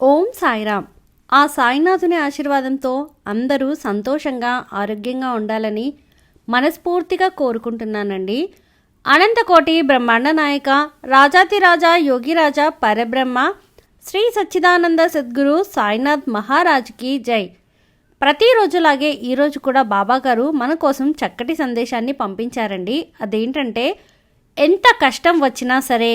ఓం సాయిరామ్. ఆ సాయినాథుని ఆశీర్వాదంతో అందరూ సంతోషంగా ఆరోగ్యంగా ఉండాలని మనస్ఫూర్తిగా కోరుకుంటున్నానండి. అనంతకోటి బ్రహ్మాండ నాయక రాజాతిరాజా యోగిరాజా పరబ్రహ్మ శ్రీ సచ్చిదానంద సద్గురు సాయినాథ్ మహారాజ్కి జై. ప్రతిరోజులాగే ఈరోజు కూడా బాబాగారు మన కోసం చక్కటి సందేశాన్ని పంపించారండి. అదేంటంటే ఎంత కష్టం వచ్చినా సరే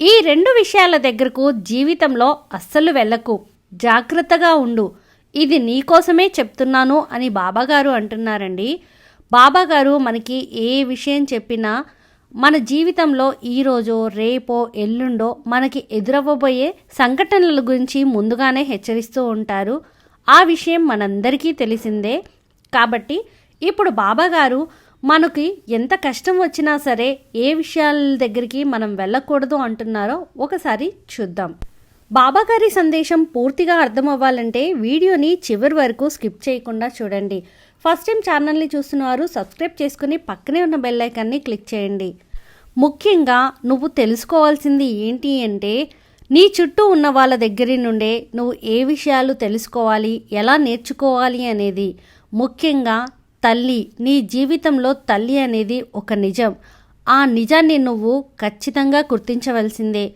ఈ రెండు విషయాల దగ్గరకు జీవితంలో అస్సలు వెళ్ళకు. జాగ్రత్తగా ఉండు. ఇది నీకోసమే చెప్తున్నాను అని బాబాగారు అంటున్నారండి. బాబాగారు మనకి ఏ విషయం చెప్పినా మన జీవితంలో ఈరోజో రేపో ఎల్లుండో మనకి ఎదురవ్వబోయే సంఘటనల గురించి ముందుగానే హెచ్చరిస్తూ ఉంటారు. ఆ విషయం మనందరికీ తెలిసిందే. కాబట్టి ఇప్పుడు బాబాగారు మనకి ఎంత కష్టం వచ్చినా సరే ఏ విషయాల దగ్గరికి మనం వెళ్ళకూడదు అంటున్నారో ఒకసారి చూద్దాం. బాబాగారి సందేశం పూర్తిగా అర్థం అవ్వాలంటే వీడియోని చివరి వరకు స్కిప్ చేయకుండా చూడండి. ఫస్ట్ టైం ఛానల్ని చూస్తున్నవారు సబ్స్క్రైబ్ చేసుకుని పక్కనే ఉన్న బెల్ ఐకాన్ని క్లిక్ చేయండి. ముఖ్యంగా నువ్వు తెలుసుకోవాల్సింది ఏంటి అంటే నీ చుట్టూ ఉన్న వాళ్ళ దగ్గర నుండే నువ్వు ఏ విషయాలు తెలుసుకోవాలి ఎలా నేర్చుకోవాలి అనేది. ముఖ్యంగా తల్లి నీ జీవితంలో తల్లి అనేది ఒక నిజం. ఆ నిజాన్ని నువ్వు ఖచ్చితంగా గుర్తించవలసిందే.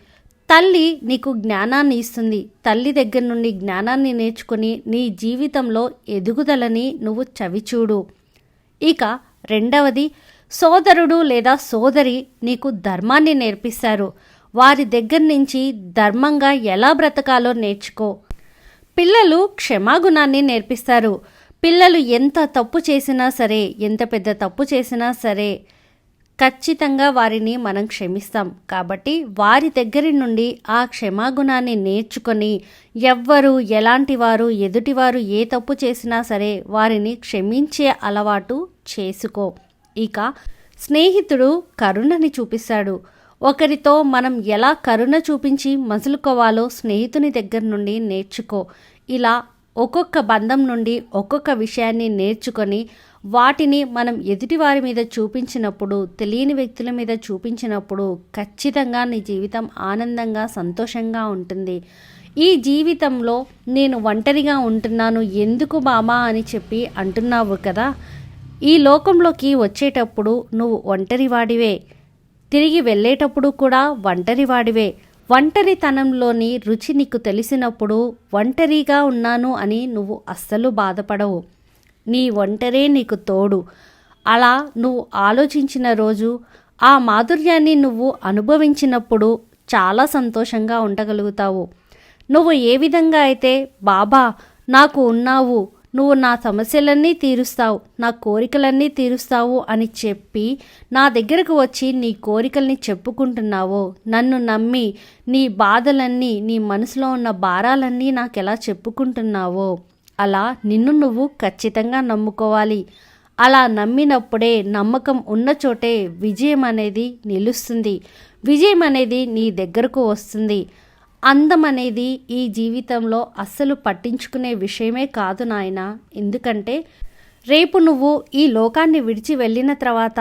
తల్లి నీకు జ్ఞానాన్ని ఇస్తుంది. తల్లి దగ్గర నుండి జ్ఞానాన్ని నేర్చుకుని నీ జీవితంలో ఎదుగుదలని నువ్వు చవిచూడు. ఇక రెండవది సోదరుడు లేదా సోదరి నీకు ధర్మాన్ని నేర్పిస్తారు. వారి దగ్గర నుంచి ధర్మంగా ఎలా బ్రతకాలో నేర్చుకో. పిల్లలు క్షమాగుణాన్ని నేర్పిస్తారు. పిల్లలు ఎంత తప్పు చేసినా సరే ఎంత పెద్ద తప్పు చేసినా సరే ఖచ్చితంగా వారిని మనం క్షమిస్తాం. కాబట్టి వారి దగ్గర నుండి ఆ క్షమాగుణాన్ని నేర్చుకొని ఎవ్వరు ఎలాంటి వారు ఎదుటివారు ఏ తప్పు చేసినా సరే వారిని క్షమించే అలవాటు చేసుకో. ఇక స్నేహితుడు కరుణని చూపిస్తాడు. ఒకరితో మనం ఎలా కరుణ చూపించి మసులుకోవాలో స్నేహితుని దగ్గర నుండి నేర్చుకో. ఇలా ఒక్కొక్క బంధం నుండి ఒక్కొక్క విషయాన్ని నేర్చుకొని వాటిని మనం ఎదుటివారి మీద చూపించినప్పుడు తెలియని వ్యక్తుల మీద చూపించినప్పుడు ఖచ్చితంగా నీ జీవితం ఆనందంగా సంతోషంగా ఉంటుంది. ఈ జీవితంలో నేను ఒంటరిగా ఉంటున్నాను ఎందుకు బామా అని చెప్పి అంటున్నావు కదా? ఈ లోకంలోకి వచ్చేటప్పుడు నువ్వు ఒంటరివాడివే. తిరిగి వెళ్ళేటప్పుడు కూడా ఒంటరివాడివే. ఒంటరితనంలోని రుచి నీకు తెలిసినప్పుడు ఒంటరిగా ఉన్నాను అని నువ్వు అస్సలు బాధపడవు. నీ ఒంటరే నీకు తోడు. అలా నువ్వు ఆలోచించిన రోజు ఆ మాధుర్యాన్ని నువ్వు అనుభవించినప్పుడు చాలా సంతోషంగా ఉండగలుగుతావు. నువ్వు ఏ విధంగా అయితే బాబా నాకు ఉన్నావు నువ్వు నా సమస్యలన్నీ తీరుస్తావు నా కోరికలన్నీ తీరుస్తావు అని చెప్పి నా దగ్గరకు వచ్చి నీ కోరికల్ని చెప్పుకుంటున్నావో నన్ను నమ్మి నీ బాధలన్నీ నీ మనసులో ఉన్న భారాలన్నీ నాకు ఎలా చెప్పుకుంటున్నావో అలా నిన్ను నువ్వు ఖచ్చితంగా నమ్ముకోవాలి. అలా నమ్మినప్పుడే నమ్మకం ఉన్న చోటే విజయం అనేది నిలుస్తుంది. విజయం అనేది నీ దగ్గరకు వస్తుంది. అందం అనేది ఈ జీవితంలో అస్సలు పట్టించుకునే విషయమే కాదు నాయన. ఎందుకంటే రేపు నువ్వు ఈ లోకాన్ని విడిచి వెళ్ళిన తర్వాత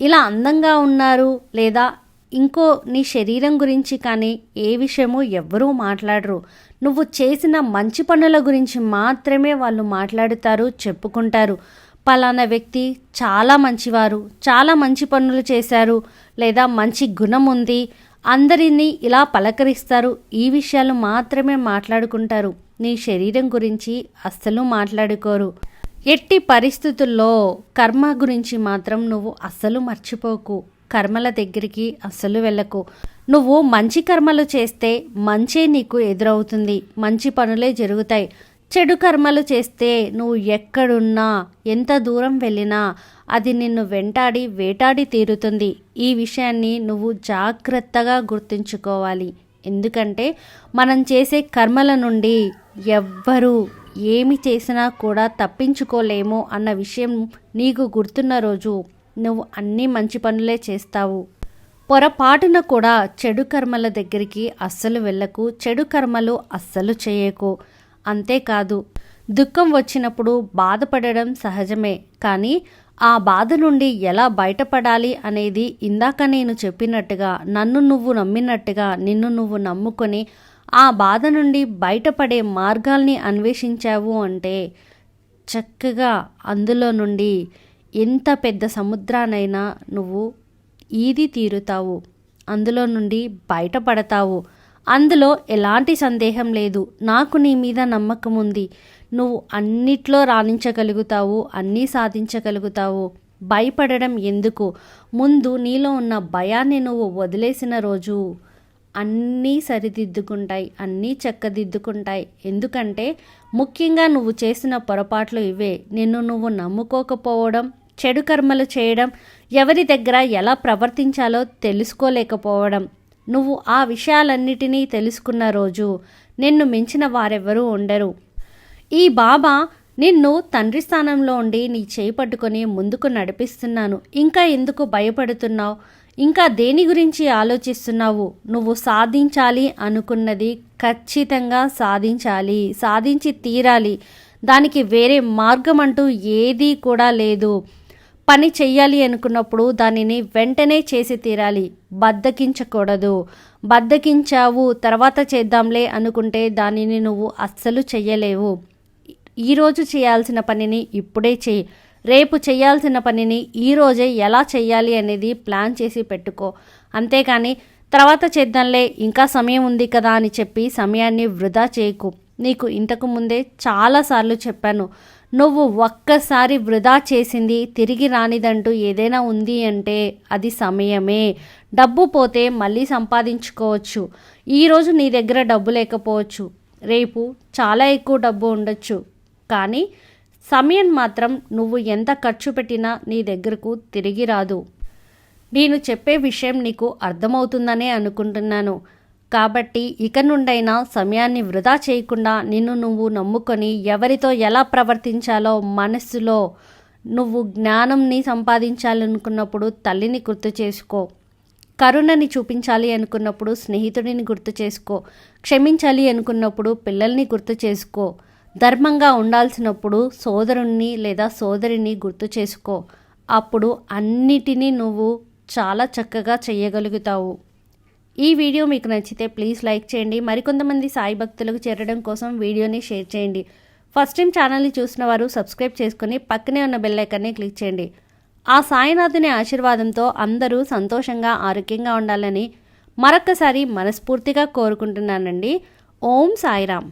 ఇలా అందంగా ఉన్నారు లేదా ఇంకో నీ శరీరం గురించి కానీ ఏ విషయమో ఎవ్వరూ మాట్లాడరు. నువ్వు చేసిన మంచి పనుల గురించి మాత్రమే వాళ్ళు మాట్లాడుతారు చెప్పుకుంటారు. పలానా వ్యక్తి చాలా మంచివారు చాలా మంచి పనులు చేశారు లేదా మంచి గుణం ఉంది అందరినీ ఇలా పలకరిస్తారు. ఈ విషయాలు మాత్రమే మాట్లాడుకుంటారు. నీ శరీరం గురించి అస్సలు మాట్లాడుకోరు. ఎట్టి పరిస్థితుల్లో కర్మ గురించి మాత్రం నువ్వు అస్సలు మర్చిపోకు. కర్మల దగ్గరికి అస్సలు వెళ్ళకు. నువ్వు మంచి కర్మలు చేస్తే మంచే నీకు ఎదురవుతుంది. మంచి పనులే జరుగుతాయి. చెడు కర్మలు చేస్తే నువ్వు ఎక్కడున్నా ఎంత దూరం వెళ్ళినా అది నిన్ను వెంటాడి వేటాడి తీరుతుంది. ఈ విషయాన్ని నువ్వు జాగ్రత్తగా గుర్తుంచుకోవాలి. ఎందుకంటే మనం చేసే కర్మల నుండి ఎవ్వరూ ఏమి చేసినా కూడా తప్పించుకోలేము అన్న విషయం నీకు గుర్తున్న రోజు నువ్వు అన్ని మంచి పనులే చేస్తావు. పొరపాటున కూడా చెడు కర్మల దగ్గరికి అస్సలు వెళ్ళకు చెడు కర్మలు అస్సలు చేయకు. అంతేకాదు దుఃఖం వచ్చినప్పుడు బాధపడడం సహజమే కానీ ఆ బాధ నుండి ఎలా బయటపడాలి అనేది ఇందాక నేను చెప్పినట్టుగా నన్ను నువ్వు నమ్మినట్టుగా నిన్ను నువ్వు నమ్ముకొని ఆ బాధ నుండి బయటపడే మార్గాల్ని అన్వేషించావు అంటే చక్కగా అందులో నుండి ఎంత పెద్ద సముద్రానైనా నువ్వు ఈది తీరుతావు. అందులో నుండి బయటపడతావు. అందులో ఎలాంటి సందేహం లేదు. నాకు నీ మీద నమ్మకం ఉంది. నువ్వు అన్నిట్లో రాణించగలుగుతావు అన్నీ సాధించగలుగుతావు. భయపడడం ఎందుకు? ముందు నీలో ఉన్న భయాన్ని నువ్వు వదిలేసిన రోజు. అన్నీ సరిదిద్దుకుంటాయి అన్నీ చక్కదిద్దుకుంటాయి. ఎందుకంటే ముఖ్యంగా నువ్వు చేసిన పొరపాట్లు ఇవే. నిన్ను నువ్వు నమ్ముకోకపోవడం చెడు కర్మలు చేయడం ఎవరి దగ్గర ఎలా ప్రవర్తించాలో తెలుసుకోలేకపోవడం. నువ్వు ఆ విషయాలన్నిటినీ తెలుసుకున్న రోజు నిన్ను మించిన వారెవ్వరూ ఉండరు. ఈ బాబా నిన్ను తండ్రి స్థానంలో ఉండి నీ చేయి పట్టుకొని ముందుకు నడిపిస్తున్నాను. ఇంకా ఎందుకు భయపడుతున్నావు? ఇంకా దేని గురించి ఆలోచిస్తున్నావు? నువ్వు సాధించాలి అనుకున్నది ఖచ్చితంగా సాధించాలి సాధించి తీరాలి. దానికి వేరే మార్గం అంటూ ఏదీ కూడా లేదు. పని చెయ్యాలి అనుకున్నప్పుడు దానిని వెంటనే చేసి తీరాలి. బద్దకించకూడదు. బద్దకించావు తర్వాత చేద్దాంలే అనుకుంటే దానిని నువ్వు అస్సలు చెయ్యలేవు. ఈరోజు చేయాల్సిన పనిని ఇప్పుడే చేయి రేపు చేయాల్సిన పనిని ఈరోజే ఎలా చేయాలి అనేది ప్లాన్ చేసి పెట్టుకో. అంతేకాని తర్వాత చేద్దాంలే ఇంకా సమయం ఉంది కదా అని చెప్పి సమయాన్ని వృధా చేయకు. నీకు ఇంతకు ముందే చాలాసార్లు చెప్పాను. నువ్వు ఒక్కసారి వృధా చేసింది తిరిగి రానిదంటూ ఏదైనా ఉంది అంటే అది సమయమే. డబ్బు పోతే మళ్ళీ సంపాదించుకోవచ్చు. ఈరోజు నీ దగ్గర డబ్బు లేకపోవచ్చు. రేపు చాలా ఎక్కువ డబ్బు ఉండొచ్చు. కానీ సమయం మాత్రం నువ్వు ఎంత ఖర్చు పెట్టినా నీ దగ్గరకు తిరిగి రాదు. నేను చెప్పే విషయం నీకు అర్థమవుతుందనే అనుకుంటున్నాను. కాబట్టి ఇక నుండైనా సమయాన్ని వృధా చేయకుండా నిన్ను నువ్వు నమ్ముకొని ఎవరితో ఎలా ప్రవర్తించాలో మనస్సులో నువ్వు జ్ఞానంని సంపాదించాలనుకున్నప్పుడు తల్లిని గుర్తు చేసుకో. కరుణని చూపించాలి అనుకున్నప్పుడు స్నేహితుడిని గుర్తు చేసుకో. క్షమించాలి అనుకున్నప్పుడు పిల్లల్ని గుర్తు చేసుకో. ధర్మంగా ఉండాల్సినప్పుడు సోదరుణ్ణి లేదా సోదరిని గుర్తు చేసుకో. అప్పుడు అన్నిటినీ నువ్వు చాలా చక్కగా చేయగలుగుతావు. ఈ వీడియో మీకు నచ్చితే ప్లీజ్ లైక్ చేయండి. మరికొంతమంది సాయి భక్తులకు చేరడం కోసం వీడియోని షేర్ చేయండి. ఫస్ట్ టైం ఛానల్ని చూసిన వారు సబ్స్క్రైబ్ చేసుకుని పక్కనే ఉన్న బెల్ ఐకాన్ని క్లిక్ చేయండి. ఆ సాయినాథుని ఆశీర్వాదంతో అందరూ సంతోషంగా ఆరోగ్యంగా ఉండాలని మరొక్కసారి మనస్ఫూర్తిగా కోరుకుంటున్నానండి. ఓం సాయిరామ్.